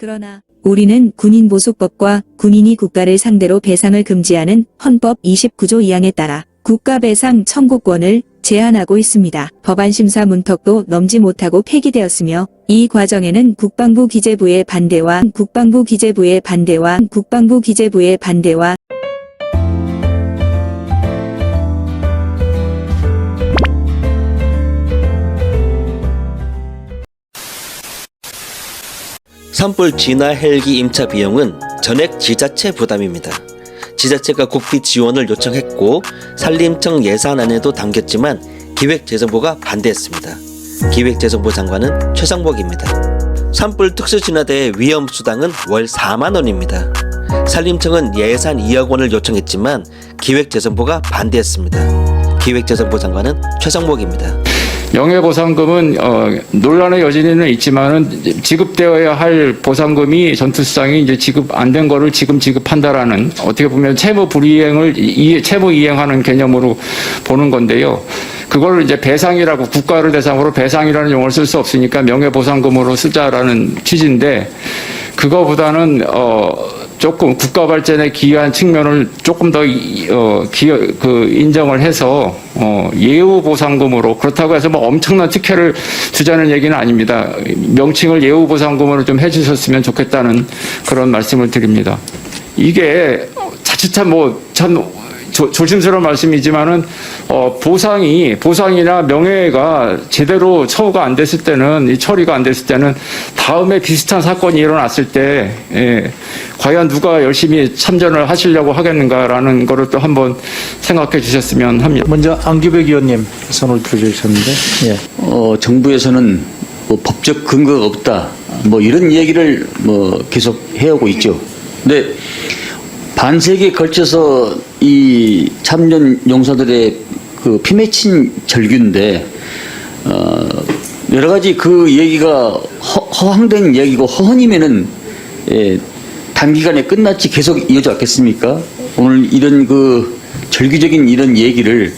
그러나 우리는 군인보수법과 군인이 국가를 상대로 배상을 금지하는 헌법 29조 2항에 따라 국가배상 청구권을 제한하고 있습니다. 법안 심사 문턱도 넘지 못하고 폐기되었으며 이 과정에는 국방부 기재부의 반대와 국방부 기재부의 반대와 국방부 기재부의 반대와 산불 진화 헬기 임차 비용은 전액 지자체 부담입니다. 지자체가 국비 지원을 요청했고 산림청 예산안에도 담겼지만 기획재정부가 반대했습니다. 기획재정부 장관은 최상복입니다. 산불 특수진화대의 위험 수당은 월 4만 원입니다. 산림청은 예산 2억 원을 요청했지만 기획재정부가 반대했습니다. 기획재정부 장관은 최상복입니다. 명예보상금은 어, 논란의 여지는 있지만은 지급되어야 할 보상금이 전투수장이 이제 지급 안 된 거를 지금 지급한다라는 어떻게 보면 채무 불이행을 이, 채무 이행하는 개념으로 보는 건데요. 그걸 이제 배상이라고 국가를 대상으로 배상이라는 용어를 쓸 수 없으니까 명예보상금으로 쓰자라는 취지인데 그거보다는 어 조금 국가 발전에 기여한 측면을 조금 더 이- 어, 기여 그 인정을 해서 어, 예우 보상금으로 그렇다고 해서 뭐 엄청난 특혜를 주자는 얘기는 아닙니다. 명칭을 예우 보상금으로 좀 해주셨으면 좋겠다는 그런 말씀을 드립니다. 이게 자칫한 뭐참 조심스러운 말씀이지만은 어, 보상이 보상이나 명예가 제대로 처우가 안 됐을 때는 이 처리가 안 됐을 때는 다음에 비슷한 사건이 일어났을 때 예, 과연 누가 열심히 참전을 하시려고 하겠는가라는 거를 또 한번 생각해 주셨으면 합니다. 먼저 안규백 의원님 손을 들어주셨는데, 예. 어, 정부에서는 뭐 법적 근거가 없다. 뭐 이런 얘기를 뭐 계속 해오고 있죠. 근데 반세기에 걸쳐서 이 참전 용사들의 그 피맺힌 절규인데 어, 여러 가지 그 얘기가 허, 허황된 얘기고 허언이면은 예, 단기간에 끝났지 계속 이어져 왔겠습니까? 오늘 이런 그 절규적인 이런 얘기를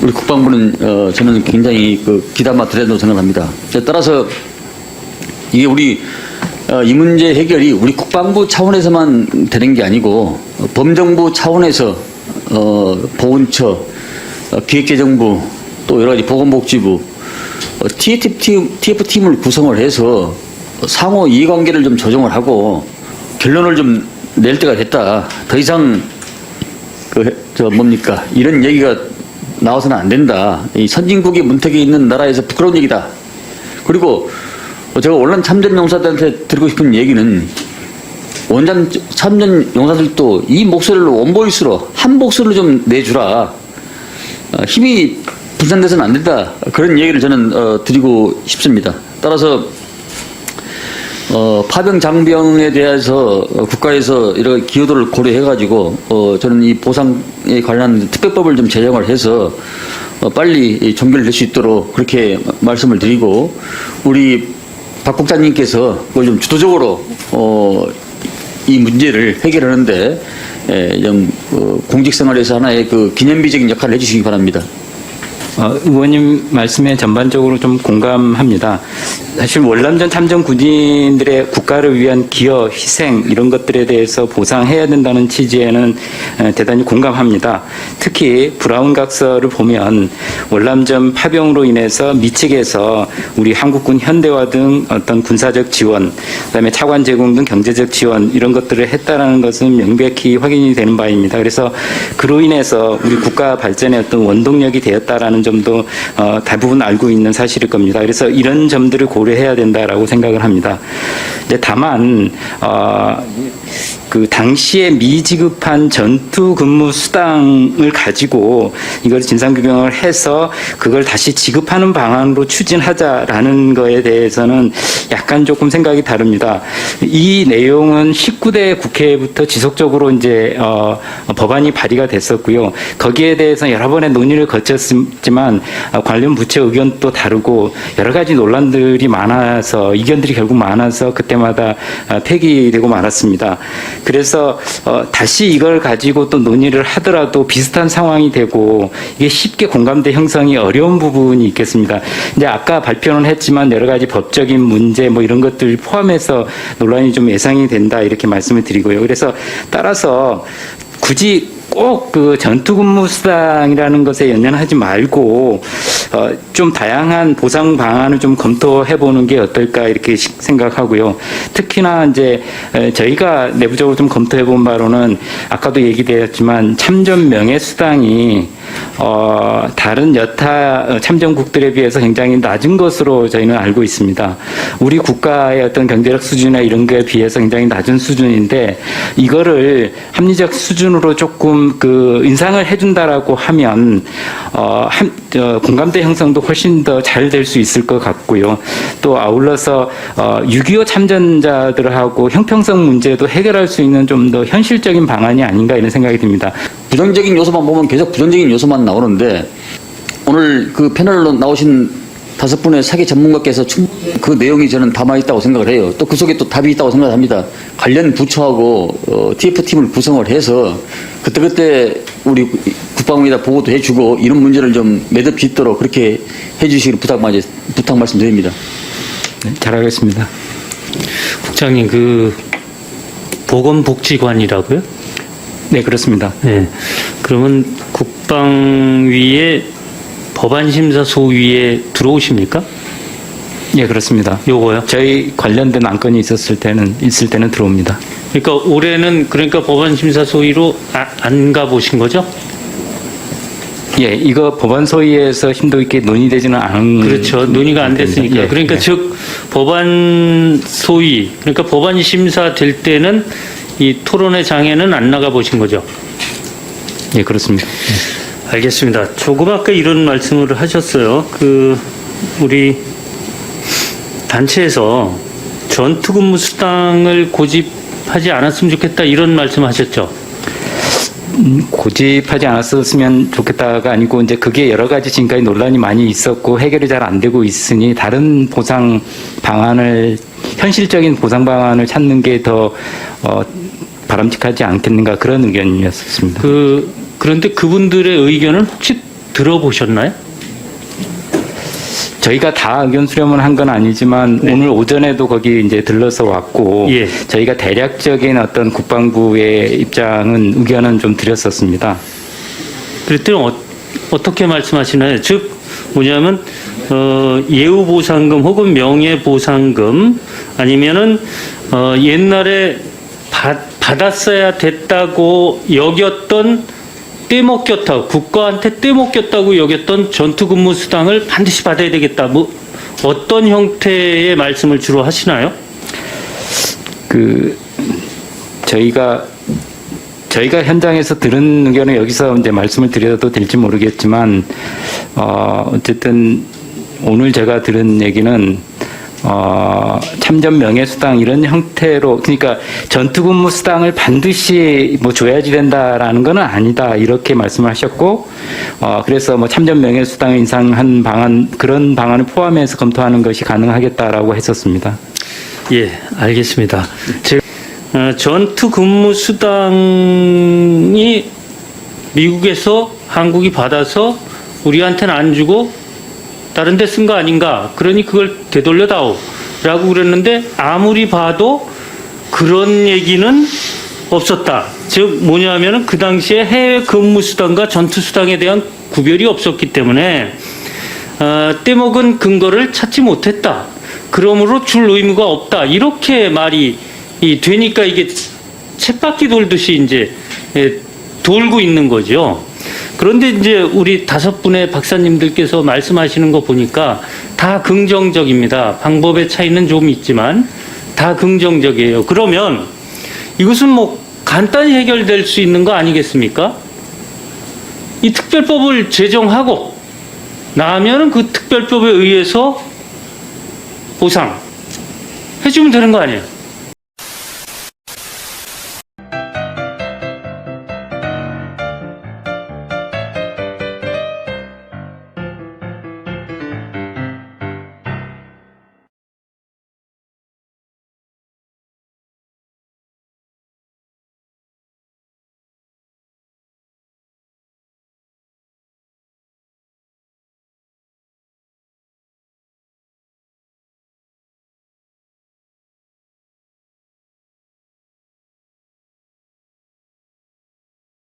우리 국방부는 어, 저는 굉장히 그 기담아 된다고 생각합니다. 자, 따라서 이게 우리 어, 이 문제 해결이 우리 국방부 차원에서만 되는 게 아니고 어, 범정부 차원에서 어, 보훈처, 어, 기획재정부 또 여러 가지 보건복지부 어, TF 팀, TF 팀을 구성을 해서 상호 이해관계를 좀 조정을 하고 결론을 좀 낼 때가 됐다. 더 이상 그 저 뭡니까 이런 얘기가 나와서는 안 된다. 이 선진국의 문턱에 있는 나라에서 부끄러운 얘기다. 그리고 제가 원란 참전 용사들한테 드리고 싶은 얘기는 원전 참전 용사들도 이 목소리를 원보이스로 한 목소리로 좀 내주라. 어, 힘이 분산돼서는 안 된다. 그런 얘기를 저는 어, 드리고 싶습니다. 따라서 어, 파병 장병에 대해서 어, 국가에서 이런 기여도를 고려해가지고 어, 저는 이 보상에 관한 특별법을 좀 제정을 해서 어, 빨리 이 종결될 수 있도록 그렇게 말씀을 드리고 우리 박 국장님께서 그걸 좀 주도적으로 어, 이 문제를 해결하는데 에, 좀 어, 공직생활에서 하나의 그 기념비적인 역할을 해주시기 바랍니다. 어, 의원님 말씀에 전반적으로 좀 공감합니다. 사실 월남전 참전 군인들의 국가를 위한 기여, 희생 이런 것들에 대해서 보상해야 된다는 취지에는 에, 대단히 공감합니다. 특히 브라운 각서를 보면 월남전 파병으로 인해서 미측에서 우리 한국군 현대화 등 어떤 군사적 지원, 그다음에 차관 제공 등 경제적 지원 이런 것들을 했다라는 것은 명백히 확인이 되는 바입니다. 그래서 그로 인해서 우리 국가 발전의 어떤 원동력이 되었다라는 점도 어, 대부분 알고 있는 사실일 겁니다. 그래서 이런 점들을 고려해야 된다라고 생각을 합니다. 근데 다만 어, 그 당시에 미지급한 전투 근무 수당을 가지고 이걸 진상 규명을 해서 그걸 다시 지급하는 방안으로 추진하자라는 거에 대해서는 약간 조금 생각이 다릅니다. 이 내용은 19대 국회부터 지속적으로 이제 어, 법안이 발의가 됐었고요. 거기에 대해서 여러 번의 논의를 거쳤지만 어, 관련 부처 의견도 다르고 여러 가지 논란들이 많아서 의견들이 결국 많아서 그때마다 어, 폐기되고 말았습니다. 그래서 어, 다시 이걸 가지고 또 논의를 하더라도 비슷한 상황이 되고 이게 쉽게 공감대 형성이 어려운 부분이 있겠습니다. 이제 아까 발표는 했지만 여러 가지 법적인 문제 뭐 이런 것들 포함해서 논란이 좀 예상이 된다 이렇게 말씀을 드리고요. 그래서 따라서 굳이 꼭 그 전투근무 수당이라는 것에 연연하지 말고 어, 좀 다양한 보상 방안을 좀 검토해 보는 게 어떨까 이렇게 시- 생각하고요. 특히나 이제 에, 저희가 내부적으로 좀 검토해 본 바로는 아까도 얘기되었지만 참전 명예 수당이 어, 다른 여타 어, 참전국들에 비해서 굉장히 낮은 것으로 저희는 알고 있습니다. 우리 국가의 어떤 경제력 수준이나 이런 거에 비해서 굉장히 낮은 수준인데 이거를 합리적 수준으로 조금 그 인상을 해준다라고 하면 어, 한, 저, 공감대 형성도 훨씬 더 잘 될 수 있을 것 같고요. 또 아울러서 어, 6.25 참전자들하고 형평성 문제도 해결할 수 있는 좀 더 현실적인 방안이 아닌가 이런 생각이 듭니다. 부정적인 요소만 보면 계속 부정적인 요소만 나오는데 오늘 그 패널로 나오신 다섯 분의 사기 전문가께서 충분히 그 내용이 저는 담아 있다고 생각을 해요. 또 그 속에 또 답이 있다고 생각합니다. 관련 부처하고 어, TF팀을 구성을 해서 그때그때 우리 국방부에다 보고도 해주고 이런 문제를 좀 매듭 짓도록 그렇게 해주시기를 부탁, 마- 부탁 말씀드립니다. 네, 잘하겠습니다. 국장님 그 보건복지관이라고요? 네, 그렇습니다. 네. 그러면 국방위의 법안심사 소위에 들어오십니까? 예, 그렇습니다. 요거요? 저희 관련된 안건이 있었을 때는 있을 때는 들어옵니다. 그러니까 올해는 그러니까 법안 심사 소위로 아, 안 가보신 거죠? 예, 이거 법안 소위에서 심도 있게 논의되지는 않은 그렇죠. 논의가 안 됐으니까. 예, 그러니까 예. 즉 법안 소위 그러니까 법안 심사 될 때는 이 토론회 장에는 안 나가 보신 거죠? 예, 그렇습니다. 알겠습니다. 조금 아까 이런 말씀을 하셨어요. 그 우리 단체에서 전투근무 수당을 고집하지 않았으면 좋겠다 이런 말씀하셨죠. 음, 고집하지 않았었으면 좋겠다가 아니고 이제 그게 여러 가지 지금까지 논란이 많이 있었고 해결이 잘 안 되고 있으니 다른 보상 방안을 현실적인 보상 방안을 찾는 게더 어, 바람직하지 않겠는가 그런 의견이었습니다. 그 그런데 그분들의 의견을 혹시 들어보셨나요? 저희가 다 의견 수렴을 한 건 아니지만 오늘 오전에도 거기 이제 들러서 왔고 예. 저희가 대략적인 어떤 국방부의 입장은 의견은 좀 드렸었습니다. 그랬더니 어, 어떻게 말씀하시나요? 즉 뭐냐면 어, 예우 보상금 혹은 명예 보상금 아니면은 어, 옛날에 받, 받았어야 됐다고 여겼던 떼먹겼다 국가한테 떼먹겼다고 여겼던 전투근무 수당을 반드시 받아야 되겠다. 뭐 어떤 형태의 말씀을 주로 하시나요? 그 저희가 저희가 현장에서 들은 의견을 여기서 이제 말씀을 드려도 될지 모르겠지만 어 어쨌든 오늘 제가 들은 얘기는 어 참전 명예 수당 이런 형태로 그러니까 전투근무 수당을 반드시 뭐 줘야지 된다라는 거는 아니다 이렇게 말씀을 하셨고 어 그래서 뭐 참전 명예 수당 인상한 방안 그런 방안을 포함해서 검토하는 것이 가능하겠다라고 했었습니다. 예, 알겠습니다. 제 어, 전투 근무 수당이 미국에서 한국이 받아서 우리한테는 안 주고 다른 데 쓴 거 아닌가? 그러니 그걸 되돌려다오. 라고 그랬는데 아무리 봐도 그런 얘기는 없었다. 즉 뭐냐면은 그 당시에 해외 근무 수당과 전투 수당에 대한 구별이 없었기 때문에 어, 떼먹은 근거를 찾지 못했다. 그러므로 줄 의무가 없다. 이렇게 말이 이 되니까 이게 쳇바퀴 돌듯이 이제 예, 돌고 있는 거죠. 그런데 이제 우리 다섯 분의 박사님들께서 말씀하시는 거 보니까 다 긍정적입니다. 방법의 차이는 좀 있지만 다 긍정적이에요. 그러면 이것은 뭐 간단히 해결될 수 있는 거 아니겠습니까? 이 특별법을 제정하고 나면은 그 특별법에 의해서 보상 해주면 되는 거 아니에요?